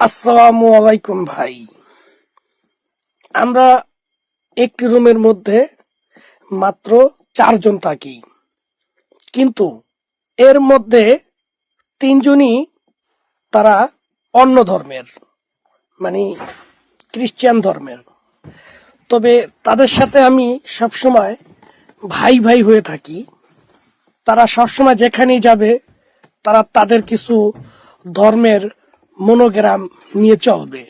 আসসালামু আলাইকুম ভাই। আমরা একটি রুমের মধ্যে মাত্র চারজন থাকি। কিন্তু এর মধ্যে তিনজনই তারা অন্য ধর্মের মানে খ্রিস্টান ধর্মের। তবে তাদের সাথে আমি সবসময় ভাই ভাই হয়ে থাকি। তারা সবসময় যেখানেই যাবে, তারা তাদের কিছু ধর্মের মনোগ্রাম নিয়ে চলবে।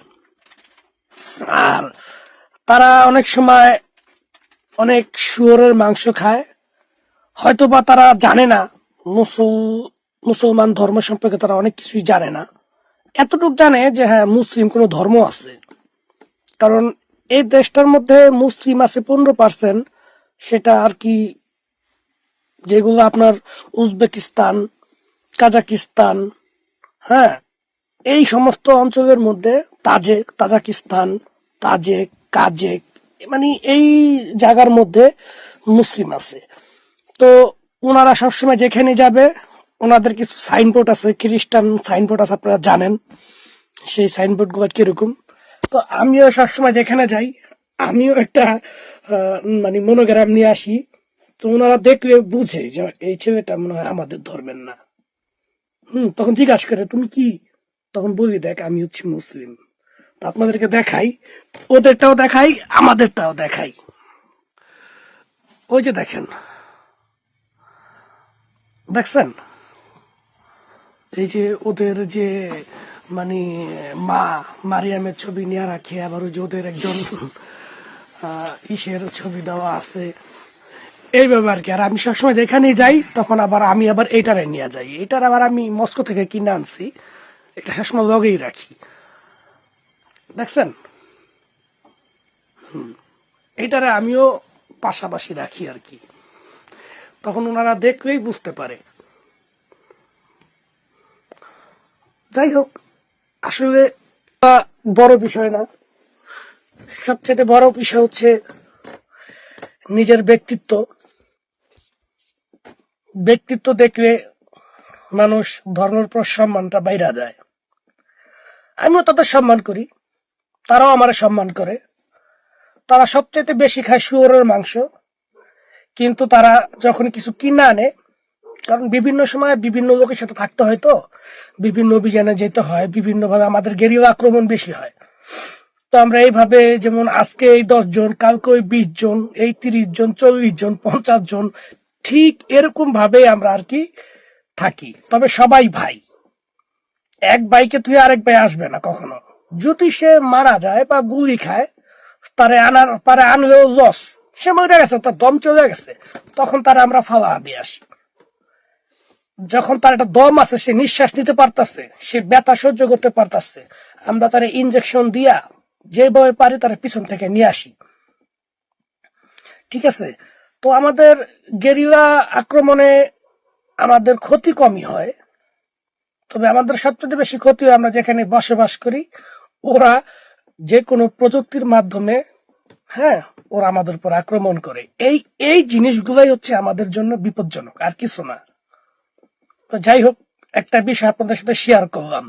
আর তারা অনেক সময় অনেক শুয়োরের মাংস খায়। হয়তোবা তারা জানে না, মুসল, মুসলমান ধর্ম সম্পর্কে তারা অনেক কিছুই জানে না। এতটুকু জানে যে হ্যাঁ মুসলিম কোনো ধর্ম আছে। কারণ এই দেশটার মধ্যে মুসলিম আছে পনেরো পার্সেন্ট, সেটা আর কি যেগুলো আপনার উজবেকিস্তান, কাজাকিস্তান হ্যাঁ এই সমস্ত অঞ্চলের মধ্যে তাজেক, তাজাকিস্তান, তাজেক, কাজেক মানে এই জায়গার মধ্যে মুসলিম আছে। তো ওনারা সবসময় যেখানে যাবে, ওনাদের কিছু সাইনবোর্ড আছে, খ্রিস্টান সাইনবোর্ড আছে, আপনারা জানেন। সেই সাইনবোর্ডগুলো কীরকম? তো আমিও সবসময় যেখানে যাই, আমিও একটা মানে মনোগ্রাম নিয়ে আসি। তো ওনারা দেখলে বুঝে যে এই ছেলেটা মনে হয় আমাদের ধর্মের না। হুম, তখন জিজ্ঞাসা করে, তুমি কি তখন বলি, দেখ, আমি হচ্ছি মুসলিম। তো আপনাদেরকে দেখাই, ওদেরটাও দেখাই, আমাদেরটাও দেখাই। ওই যে দেখেন, দেখছেন? এই যে ওদের যে মানে মা, মারিয়ামের ছবি নিয়ে রাখে, আবার ওই যে ওদের একজন ইসের ছবি দেওয়া আছে। এইভাবে আর কি। আর আমি সবসময় যেখানেই যাই, তখন আবার আমি আবার এইটারে নিয়ে যাই। এটার আবার আমি মস্কো থেকে কিনে আনছি। এটা সবসময় লগেই রাখি দেখছেন হুম এইটারে আমিও পাশাপাশি রাখি আর কি তখন ওনারা দেখলেই বুঝতে পারে যাই হোক আসলে বড় বিষয় না সবচেয়ে বড় বিষয় হচ্ছে নিজের ব্যক্তিত্ব ব্যক্তিত্ব দেখলে মানুষ ধর্মের উপর সম্মানটা বাইরা যায় আমিও তাদের সম্মান করি। তারাও আমার সম্মান করে। তারা সবচেয়ে বেশি খায় শুয়োরের মাংস। কিন্তু তারা যখন কিছু কিনে আনে, কারণ বিভিন্ন সময় বিভিন্ন লোকের সাথে থাকতে হয় তো, বিভিন্ন অভিযানে যেতে হয়, বিভিন্নভাবে আমাদের গেরিও আক্রমণ বেশি হয়। তো আমরা এইভাবে যেমন আজকে এই দশ জন, কালকে ওই বিশ জন, এই তিরিশ জন, চল্লিশ জন, পঞ্চাশ জন, ঠিক এরকম ভাবে আমরা আর কি থাকি। তবে সবাই ভাই। এক ভাইকে তুই আরেক ভাই আসবে না কখনো। যদি সে মারা যায় বা গুলি খায়, তারে আনার তারে আনলেও লস সে মরে গেছে, তার দম চলে গেছে। তখন তারা আমরা ফালা দিয়ে আসি। যখন তার একটা দম আছে, সে নিঃশ্বাস নিতে পারতাছে, সে ব্যথা সহ্য করতে পারতাছে, আমরা তার ইনজেকশন দিয়া যেভাবে পারি তার পিছন থেকে নিয়ে আসি। ঠিক আছে? তো আমাদের গেরিলা আক্রমণে আমাদের ক্ষতি কমই হয়। তবে আমাদের সবচেয়ে বেশি ক্ষতি হয় আমরা যেখানে বসবাস করি, ওরা যে কোনো প্রযুক্তির মাধ্যমে হ্যাঁ ওরা আমাদের উপর আক্রমণ করে। এই এই জিনিসগুলাই হচ্ছে আমাদের জন্য বিপজ্জনক, আর কিছু না। তো যাই হোক, একটা বিষয় আপনাদের সাথে শেয়ার করলাম।